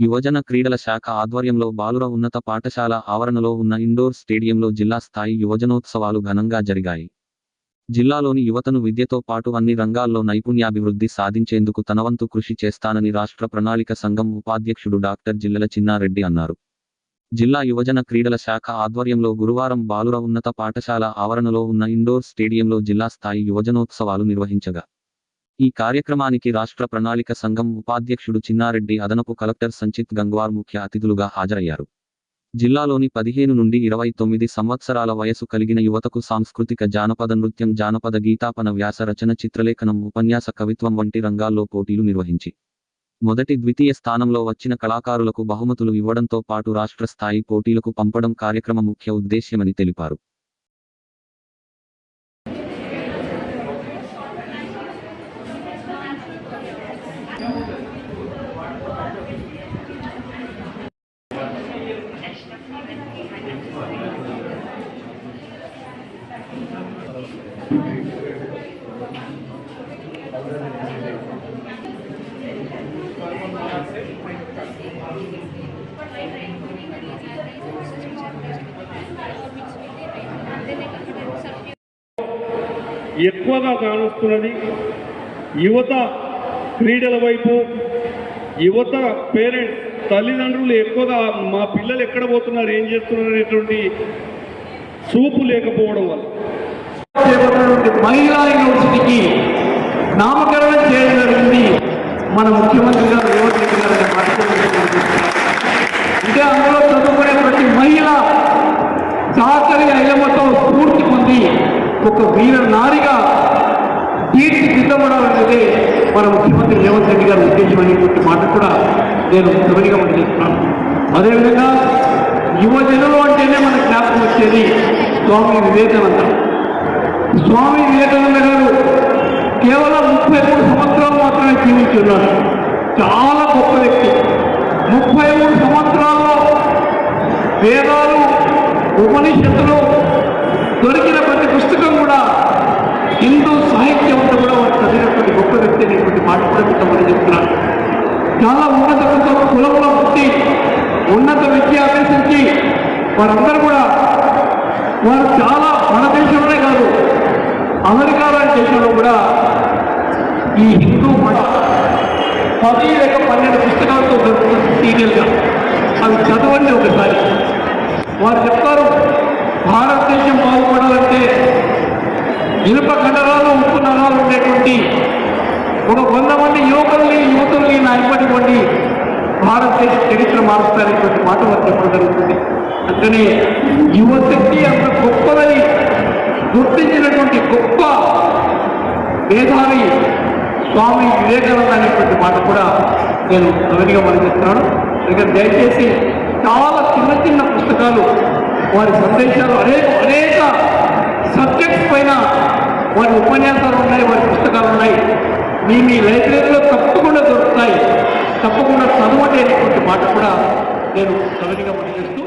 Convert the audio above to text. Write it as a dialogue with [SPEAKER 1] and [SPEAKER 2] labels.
[SPEAKER 1] యువజన క్రీడల శాఖ ఆధ్వర్యంలో బాలుర ఉన్నత పాఠశాల ఆవరణలో ఉన్న ఇండోర్ స్టేడియంలో జిల్లా స్థాయి యువజనోత్సవాలు ఘనంగా జరిగాయి. జిల్లాలోని యువతను విద్యతో పాటు అన్ని రంగాల్లో నైపుణ్యాభివృద్ధి సాధించేందుకు తనవంతు కృషి చేస్తానని రాష్ట్ర ప్రణాళిక సంఘం ఉపాధ్యక్షుడు డాక్టర్ జిల్లల చిన్నారెడ్డి అన్నారు. జిల్లా యువజన క్రీడల శాఖ ఆధ్వర్యంలో గురువారం బాలుర ఉన్నత పాఠశాల ఆవరణలో ఉన్న ఇండోర్ స్టేడియంలో జిల్లా స్థాయి యువజనోత్సవాలు నిర్వహించగా ఈ కార్యక్రమానికి రాష్ట్ర ప్రణాళిక సంఘం ఉపాధ్యక్షుడు చిన్నారెడ్డి అదనపు కలెక్టర్ సంచిత్ గంగ్వార్ ముఖ్య అతిథులుగా హాజరయ్యారు. జిల్లాలోని పదిహేను నుండి ఇరవై తొమ్మిది సంవత్సరాల వయసు కలిగిన యువతకు సాంస్కృతిక జానపద నృత్యం జానపద గీతాపన వ్యాస రచన చిత్రలేఖనం ఉపన్యాస కవిత్వం వంటి రంగాల్లో పోటీలు నిర్వహించి మొదటి ద్వితీయ స్థానంలో వచ్చిన కళాకారులకు బహుమతులు ఇవ్వడంతో పాటు రాష్ట్ర స్థాయి పోటీలకు పంపడం కార్యక్రమ ముఖ్య ఉద్దేశ్యమని తెలిపారు.
[SPEAKER 2] ఎక్కువగా కానొస్తున్నది యువత క్రీడల వైపు యువత పేరెంట్స్ తల్లిదండ్రులు ఎక్కువగా మా పిల్లలు ఎక్కడ పోతున్నారు ఏం చేస్తున్నారు అనేటువంటి చూపు లేకపోవడం వల్ల.
[SPEAKER 3] మహిళా యూనివర్సిటీకి నామకరణం చేయడం జరిగింది. మన ముఖ్యమంత్రి గారు రేవంత్ రెడ్డి గారు అంటే అందులో చదువుకునే ప్రతి మహిళ సహకరి అయ్యమ్మతో స్ఫూర్తి పొంది ఒక వీర నారిగా తీర్చిదిద్దబడాలనేది మన ముఖ్యమంత్రి రేవంత్ రెడ్డి గారి ఉద్దేశం అనేటువంటి మాట కూడా నేను గమనిగా చేస్తున్నాను అదేవిధంగా యువజనులు అంటేనే మన జ్ఞాపకం వచ్చేది స్వామి వివేకానంద. స్వామి వివేకానంద గారు కేవలం ముప్పై మూడు సంవత్సరాలు మాత్రమే జీవించున్నారు. చాలా గొప్ప వ్యక్తి. ముప్పై మూడు సంవత్సరాల్లో వేదాలు ఉపనిషత్తులు దొరికిన ప్రతి పుస్తకం కూడా హిందూ సాహిత్యం అంతా కూడా వారు చదివినటువంటి గొప్ప వ్యక్తి అనేటువంటి మాట కూడా చాలా ఉన్నత కుల- కులంలో పుట్టి ఉన్నత విద్య అభ్యసించి వారందరూ కూడా వారు చాలా మన దేశం అమెరికాలాంటి దేశంలో కూడా ఈ హిందూ మత పది లేక పన్నెండు పుస్తకాలతో సీరియల్గా అవి చదవండి ఒకసారి. వారు చెప్తారు భారతదేశం బాగుపడాలంటే ఇనుప కండరాలు ఉప్పు నరాలు ఉండేటువంటి ఒక వంద మంది యువకుల్ని యువతుల్ని నాయపడివ్వండి భారతదేశ చరిత్ర మారుస్తారనేటువంటి మాట వారు చెప్పడం జరుగుతుంది. అందుకని యువశక్తి అంత గొప్పదని గుర్తించినటువంటి గొప్ప మేధావి స్వామి వివేకానంద అనేటువంటి మాట కూడా నేను గమనిగా మరణిస్తున్నాను ఇక దయచేసి చాలా చిన్న చిన్న పుస్తకాలు వారి సందేశాలు అనేక అనేక సబ్జెక్ట్స్ పైన వారి ఉపన్యాసాలు ఉన్నాయి వారి పుస్తకాలు ఉన్నాయి. మీ మీ లైబ్రరీలో తప్పకుండా దొరుకుతాయి. తప్పకుండా చదవండి అనేటువంటి మాట కూడా నేను గమనిగా మరణిస్తున్నాను